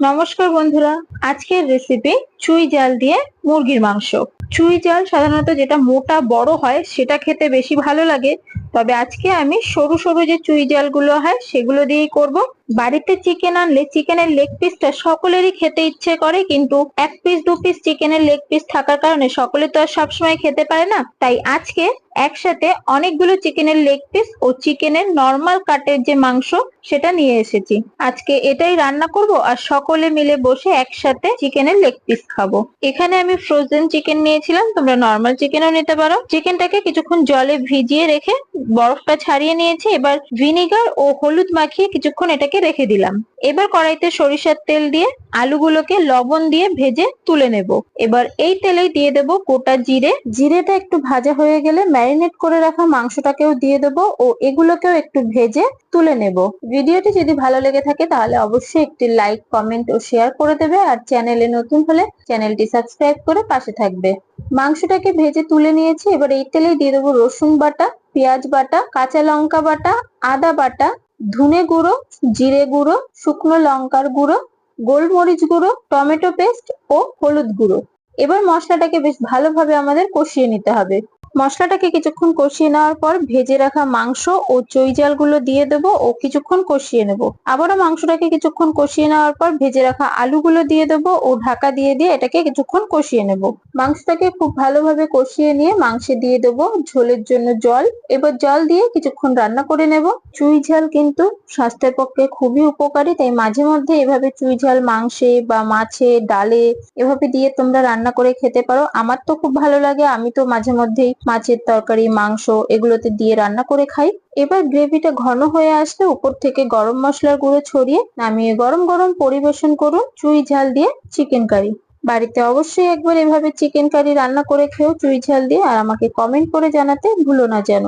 নমস্কার বন্ধুরা, আজকের রেসিপি চুই জাল দিয়ে মুরগির মাংস। চুই জাল সাধারণত যেটা মোটা বড় হয়, সেটা খেতে বেশি ভালো লাগে। তবে আজকে আমি সরু সরু যে চুই জালগুলো হয়, সেগুলো দিয়েই করব। বাড়িতে চিকেন আনলে চিকেনের লেগ পিসটা সকলেরই খেতে ইচ্ছে করে, কিন্তু এক পিস দু পিস চিকেনের লেগ পিস থাকার কারণে সকলে তো আর সবসময় খেতে পারে না। তাই আজকে একসাথে অনেকগুলো চিকেনের লেগ পিস ও চিকেনের নর্মাল কাটের যে মাংস সেটা নিয়ে এসেছি। আজকে এটাই রান্না করব আর সকলে মিলে বসে একসাথে চিকেনের লেগ পিস খাব। এখানে আমি ফ্রোজেন চিকেন নিয়েছিলাম, তোমরা নর্মাল চিকেনও নিতে পারো। চিকেনটাকে কিছুক্ষণ জলে ভিজিয়ে রেখে বরফটা ছাড়িয়ে নিয়েছি। এবার ভিনিগার ও হলুদ মাখিয়ে কিছুক্ষণ এটাকে রেখে দিলাম। এবার কড়াইতে সরিষার তেল দিয়ে আলুগুলোকে লবণ দিয়ে ভেজে তুলে নেব। এবার এই তেলেই দিয়ে দেব গোটা জিরে। জিরেটা একটু ভাজা হয়ে গেলে ম্যারিনেট করে রাখা মাংসটাকেও দিয়ে দেব ও এগুলোকেও একটু ভেজে তুলে নেব। ভিডিওটি যদি ভালো লেগে থাকে তাহলে অবশ্যই একটি লাইক, কমেন্ট ও শেয়ার করে দেবে আর চ্যানেলে নতুন হলে চ্যানেলটি সাবস্ক্রাইব করে পাশে থাকবে। মাংসটাকে ভেজে তুলে নিয়েছি। এবার এই তেলেই দিয়ে দেবো রসুন বাটা, পেঁয়াজ বাটা, কাঁচা লঙ্কা বাটা, আদা বাটা ধনে গুঁড়ো, জিরে গুঁড়ো, শুকনো লঙ্কার গুঁড়ো, গোলমরিচ গুঁড়ো, টমেটো পেস্ট ও হলুদ গুঁড়ো। এবার মশলাটাকে বেশ ভালোভাবে আমাদের কষিয়ে নিতে হবে। মশলাটাকে কিছুক্ষণ কষিয়ে নেওয়ার পর ভেজে রাখা মাংস ও চৈজালগুলো দিয়ে দেবো ও কিছুক্ষণ কষিয়ে নেব। আবারও মাংসটাকে কিছুক্ষণ কষিয়ে নেওয়ার পর ভেজে রাখা আলুগুলো দিয়ে দেবো ও ঢাকা দিয়ে দিয়ে এটাকে কিছুক্ষণ কষিয়ে নেব। মাংসটাকে খুব ভালোভাবে কষিয়ে নিয়ে মাংসে দিয়ে দেবো ঝোলের জন্য জল। এবার জল দিয়ে কিছুক্ষণ রান্না করে নেব। চুই ঝাল কিন্তু স্বাস্থ্যের পক্ষে খুবই উপকারী, তাই মাঝে মধ্যে এভাবে চুই ঝাল মাংসে বা মাছে, ডালে এভাবে দিয়ে তোমরা রান্না করে খেতে পারো। আমার তো খুব ভালো লাগে, আমি তো মাঝে মধ্যেই মাছের তরকারি, মাংস এগুলোতে দিয়ে রান্না করে খাই। এবার গ্রেভিটা ঘন হয়ে আসলে উপর থেকে গরম মশলার গুঁড়ো ছড়িয়ে নামিয়ে গরম গরম পরিবেশন করুন চুই ঝাল দিয়ে চিকেন কারি বাড়িতে অবশ্যই একবার এভাবে চিকেন কারি রান্না করে খেও চুই ঝাল দিয়ে আর আমাকে কমেন্ট করে জানাতে ভুলো না যেন।